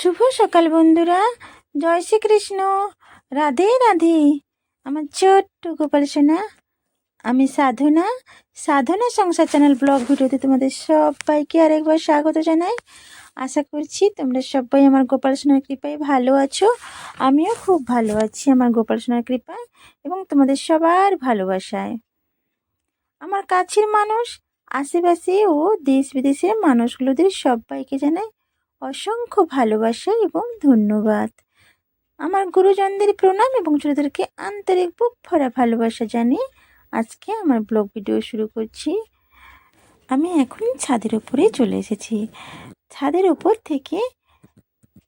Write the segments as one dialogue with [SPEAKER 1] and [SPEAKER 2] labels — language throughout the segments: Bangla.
[SPEAKER 1] শুভ সকাল বন্ধুরা। জয় শ্রীকৃষ্ণ। রাধে রাধে। আমার ছোট্ট গোপাল সোনা, আমি সাধনা। সাধনা সংসার চ্যানেল ব্লগ ভিডিওতে তোমাদের সবাইকে আরেকবার স্বাগত জানাই। আশা করছি তোমরা সবাই আমার গোপাল সোনার কৃপায় ভালো আছো। আমিও খুব ভালো আছি আমার গোপাল সোনার কৃপায় এবং তোমাদের সবার ভালোবাসায়। আমার কাছের মানুষ, আশেপাশে ও দেশ বিদেশের মানুষগুলোদের সবাইকে জানাই অসংখ্য ভালোবাসা এবং ধন্যবাদ। আমার গুরুজনদের প্রণাম এবং ছোটদেরকে আন্তরিক বুক ভরা ভালোবাসা জানিয়ে আজকে আমার ব্লগ ভিডিও শুরু করছি। আমি এখন ছাদের উপরে চলে এসেছি। ছাদের উপর থেকে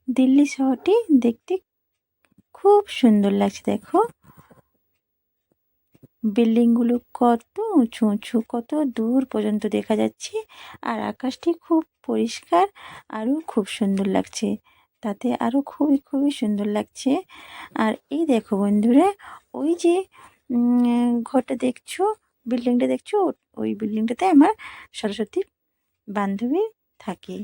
[SPEAKER 1] দিল্লি শহরটি দেখতে খুব সুন্দর লাগছে, দেখো। বিল্ডিংগুলো কত উঁচু উঁচু কত দূর পর্যন্ত দেখা যাচ্ছে আর আকাশটি খুব পরিষ্কার আরও খুব সুন্দর লাগছে। তাতে আরও খুবই খুবই সুন্দর লাগছে। আর এই দেখো বন্ধুরা, ওই যে ঘরটা দেখছ, বিল্ডিংটা দেখছ? ওই বিল্ডিংটাতে আমার সরস্বতী বান্ধবী থাকে।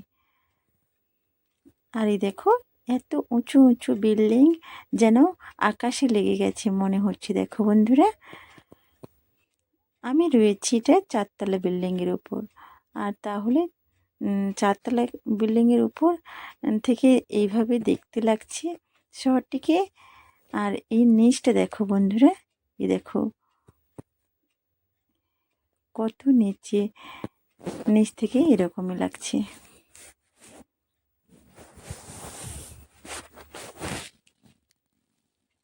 [SPEAKER 1] আর এই দেখো, এত উঁচু উঁচু বিল্ডিং যেন আকাশে লেগে গেছে মনে হচ্ছে। দেখো বন্ধুরা আমি রয়েছি এটা চারতলা বিল্ডিংয়ের উপর। আর তাহলে চারতলা বিল্ডিংয়ের উপর থেকে এইভাবে দেখতে লাগছে শহরটিকে। আর এই নিচটা দেখো বন্ধুরা, এই দেখো। কত নিচে, নিচ থেকে এরকমই লাগছে।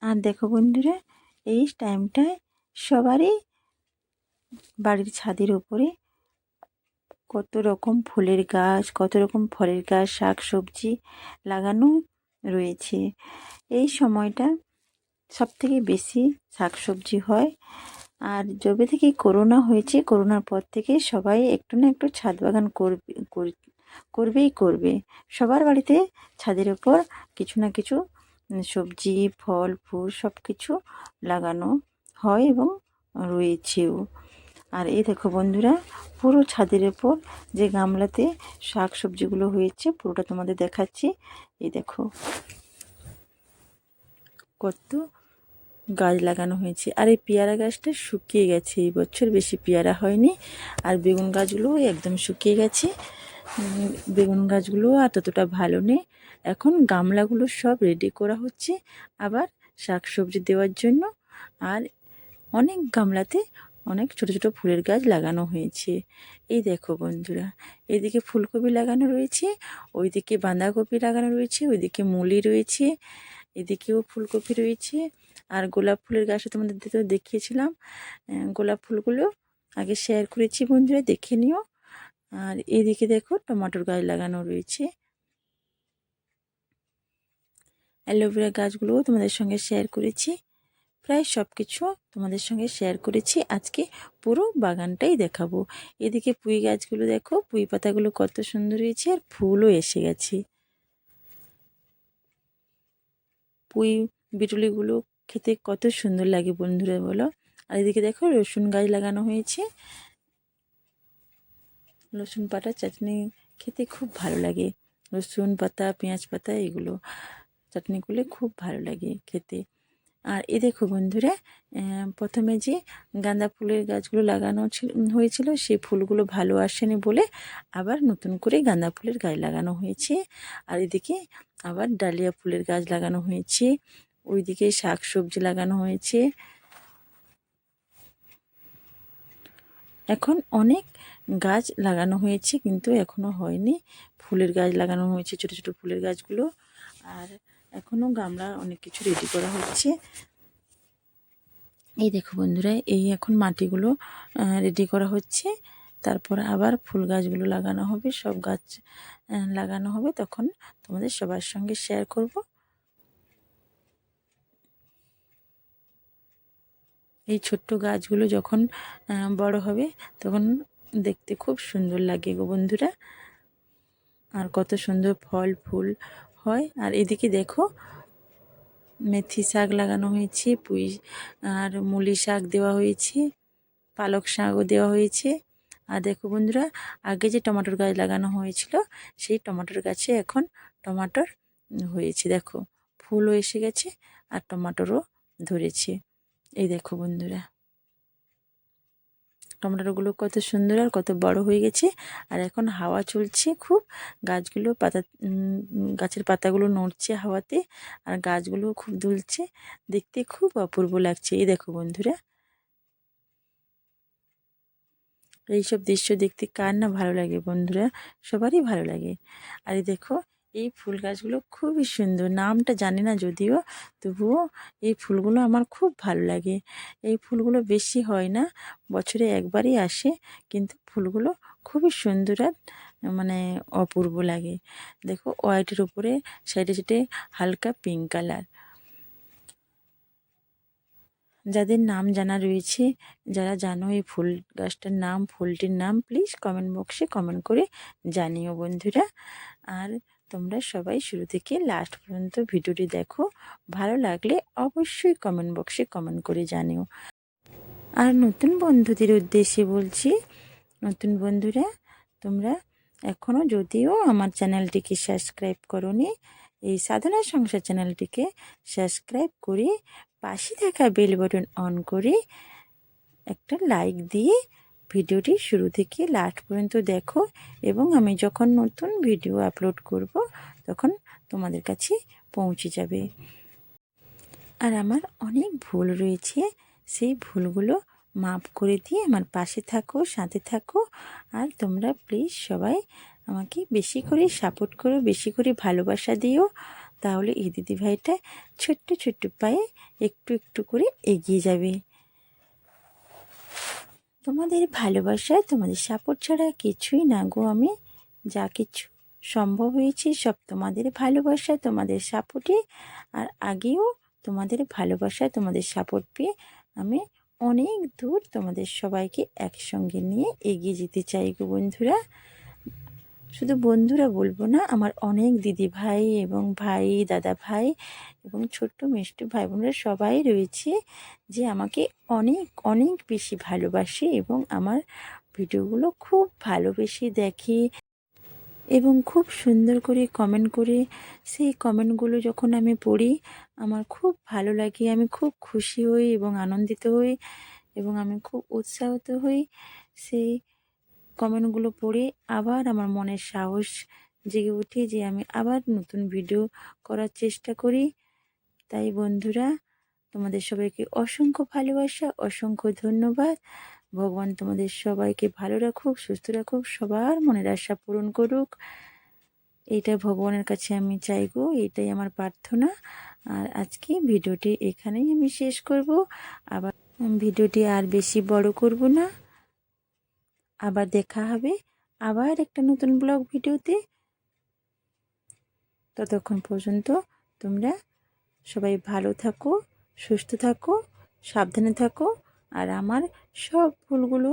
[SPEAKER 1] আর দেখো বন্ধুরা, এই টাইমটায় সবারই বাড়ির ছাদের উপরে কত রকম ফুলের গাছ, কত রকম ফলের গাছ শাক সবজি লাগানো রয়েছে। এই সময়টা সব থেকে বেশি শাক সবজি হয়। আর যবে থেকে করোনা হয়েছে, করোনার পর থেকে সবাই একটু না একটু ছাদ বাগান করবে করবেই করবে। সবার বাড়িতে ছাদের ওপর কিছু না কিছু সবজি, ফল, ফুল সব কিছু লাগানো হয় এবং রয়েছেও। আর এই দেখো বন্ধুরা, পুরো ছাদের ওপর যে গামলাতে শাক সবজিগুলো হয়েছে, পুরোটা তোমাদের দেখাচ্ছি। এই দেখো, কত গাছ লাগানো হয়েছে। আর এই পেয়ারা গাছটা শুকিয়ে গেছে, এই বছর বেশি পেয়ারা হয়নি। আর বেগুন গাছগুলো একদম শুকিয়ে গেছে। বেগুন গাছগুলো আর ততটা ভালো নেই। এখন গামলাগুলো সব রেডি করা হচ্ছে, আবার শাক সবজি দেওয়ার জন্য। আর অনেক গামলাতে অনেক ছোট ছোট ফুলের গাছ লাগানো হয়েছে। এই দেখো বন্ধুরা, এদিকে ফুলকপি লাগানো রয়েছে, ওইদিকে বাঁধাকপি লাগানো রয়েছে, ওইদিকে মুলি রয়েছে, এদিকেও ফুলকপি রয়েছে। আর গোলাপ ফুলের গাছও তোমাদের তো দেখিয়েছিলাম। গোলাপ ফুলগুলো আগে শেয়ার করেছি বন্ধুরা, দেখে নিও। আর এদিকে দেখো টমাটোর গাছ লাগানো রয়েছে। অ্যালোভেরা গাছগুলোও তোমাদের সঙ্গে শেয়ার করেছি। প্রায় সব কিছু তোমাদের সঙ্গে শেয়ার করেছি। আজকে পুরো বাগানটাই দেখাবো। এদিকে পুঁই গাছগুলো দেখো, পুঁই পাতাগুলো কত সুন্দর হয়েছে আর ফুলও এসে গেছে। পুঁই বিটুলিগুলো খেতে কত সুন্দর লাগে বন্ধুরা বলো। আর এদিকে দেখো রসুন গাছ লাগানো হয়েছে। রসুন পাতা চাটনি খেতে খুব ভালো লাগে। রসুন পাতা, পেঁয়াজ পাতা, এগুলো চাটনি করলে খুব ভালো লাগে খেতে। আর এ দেখো বন্ধুরা প্রথমে যে গাঁদা ফুলের গাছগুলো লাগানো ছিল, হয়েছিল সেই ফুলগুলো ভালো আসেনি বলে আবার নতুন করে গাঁদা ফুলের গাছ লাগানো হয়েছে। আর এদিকে আবার ডালিয়া ফুলের গাছ লাগানো হয়েছে, ওইদিকে শাক সবজি লাগানো হয়েছে। এখন অনেক গাছ লাগানো হয়েছে, কিন্তু এখনও হয়নি। ফুলের গাছ লাগানো হয়েছে, ছোট ছোট ফুলের গাছগুলো। আর এখনও গামলা অনেক কিছু রেডি করা হচ্ছে। এই দেখো বন্ধুরা, এই এখন মাটিগুলো রেডি করা হচ্ছে। তারপর আবার ফুল গাছগুলো লাগানো হবে, সব গাছ লাগানো হবে। তখন তোমাদের সবার সঙ্গে শেয়ার করব। এই ছোট্ট গাছগুলো যখন বড় হবে, তখন দেখতে খুব সুন্দর লাগে গো বন্ধুরা। আর কত সুন্দর ফল, ফুল হয়। আর এদিকে দেখো, মেথি শাক লাগানো হয়েছে, পুঁই আর মুলি শাক দেওয়া হয়েছে, পালক শাকও দেওয়া হয়েছে। আর দেখো বন্ধুরা, আগে যে টমাটোর গাছ লাগানো হয়েছিল, সেই টমাটোর গাছে এখন টমাটোর হয়েছে। দেখো, ফুলও এসে গেছে আর টমাটোরও ধরেছে। এই দেখো বন্ধুরা। টমেটোগুলো কত সুন্দর আর কত বড় হয়ে গেছে। আর এখন হাওয়া চলছে খুব। গাছগুলো পাতা গাছের পাতাগুলো নড়ছে হাওয়াতে। আর গাছগুলো খুব দুলছে। দেখতে খুব অপূর্ব লাগছে। এই দেখো বন্ধুরা। এইসব দৃশ্য দেখতে কার না ভালো লাগে বন্ধুরা? সবারই ভালো লাগে। আর এই দেখো এই ফুল গাছগুলো খুবই সুন্দর। নামটা জানি না যদিও, তবুও এই ফুলগুলো আমার খুব ভালো লাগে। এই ফুলগুলো বেশি হয় না, বছরে একবারই আসে, কিন্তু ফুলগুলো খুবই সুন্দর আর মানে অপূর্ব লাগে। দেখো, হোয়াইটের উপরে সাইডে সাইডে হালকা পিঙ্ক কালার। যাদের নাম জানা রয়েছে, যারা জানো এই ফুল গাছটার নাম, ফুলটির নাম প্লিজ কমেন্ট বক্সে কমেন্ট করে জানিও বন্ধুরা। আর তোমরা সবাই শুরু থেকে লাস্ট পর্যন্ত ভিডিওটি দেখো। ভালো লাগলে অবশ্যই কমেন্ট বক্সে কমেন্ট করে জানিও। আর নতুন বন্ধুদের উদ্দেশ্যে বলছি, নতুন বন্ধুরা, তোমরা এখনও যদিও আমার চ্যানেলটিকে সাবস্ক্রাইব করোনি, এই সাধনা সংসার চ্যানেলটিকে সাবস্ক্রাইব করে পাশে থাকা বেল বাটন অন করে একটা লাইক দিয়ে ভিডিওটি শুরু থেকে লাস্ট পর্যন্ত দেখো এবং আমি যখন নতুন ভিডিও আপলোড করব, তখন তোমাদের কাছে পৌঁছে যাবে। আর আমার অনেক ভুল রয়েছে, সেই ভুলগুলো মাফ করে দিয়ে আমার পাশে থাকো, সাথে থাকো। আর তোমরা প্লিজ সবাই আমাকে বেশি করে সাপোর্ট করো, বেশি করে ভালোবাসা দিও। তাহলে এই দিদিভাইটা ছোট্ট ছোট্ট পায়ে একটু একটু করে এগিয়ে যাবে। তোমাদের ভালোবাসা তোমাদের সাপোর্ট ছাড়া কিছুই না গো আমি। যা কিছু সম্ভব হয়েছে সব তোমাদের ভালোবাসা তোমাদের সাপোর্টে আর আগেও তোমাদের ভালোবাসা তোমাদের সাপোর্ট পেয়ে আমি অনেক দূর তোমাদের সবাইকে একসঙ্গে নিয়ে এগিয়ে যেতে চাই গো বন্ধুরা। শুধু বন্ধুরা বলব না, আমার অনেক দিদি ভাই এবং ভাই দাদা ভাই এবং ছোট্ট মিষ্টি ভাই বোনরা সবাই রয়েছে যে আমাকে অনেক অনেক বেশি ভালোবাসে এবং আমার ভিডিওগুলো খুব ভালোবেসে দেখে এবং খুব সুন্দর করে কমেন্ট করে সেই কমেন্টগুলো যখন আমি পড়ি, আমার খুব ভালো লাগে, আমি খুব খুশি হই এবং আনন্দিত হই এবং আমি খুব উৎসাহিত হই। সেই কমেন্টগুলো পড়ে আবার আমার মনের সাহস জেগে ওঠে যে আমি আবার নতুন ভিডিও করার চেষ্টা করি। তাই বন্ধুরা, তোমাদের সবাইকে অসংখ্য ভালোবাসা, অসংখ্য ধন্যবাদ। ভগবান তোমাদের সবাইকে ভালো রাখুক, সুস্থ রাখুক, সবার মনের আশা পূরণ করুক। এটা ভগবানের কাছে আমি চাইব, এটাই আমার প্রার্থনা। আর আজকে ভিডিওটি এখানেই আমি শেষ করব। আবার ভিডিওটি আর বেশি বড় করব না। আবার দেখা হবে আবার একটা নতুন ব্লগ ভিডিওতে। ততক্ষণ পর্যন্ত তোমরা সবাই ভালো থাকো, সুস্থ থাকো, সাবধানে থাকো আর আমার সব ভুলগুলো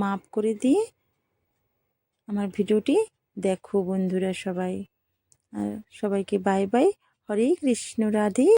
[SPEAKER 1] মাফ করে দিয়ে আমার ভিডিওটি দেখো বন্ধুরা সবাই। আর সবাইকে বাই বাই হরে কৃষ্ণ, রাধে।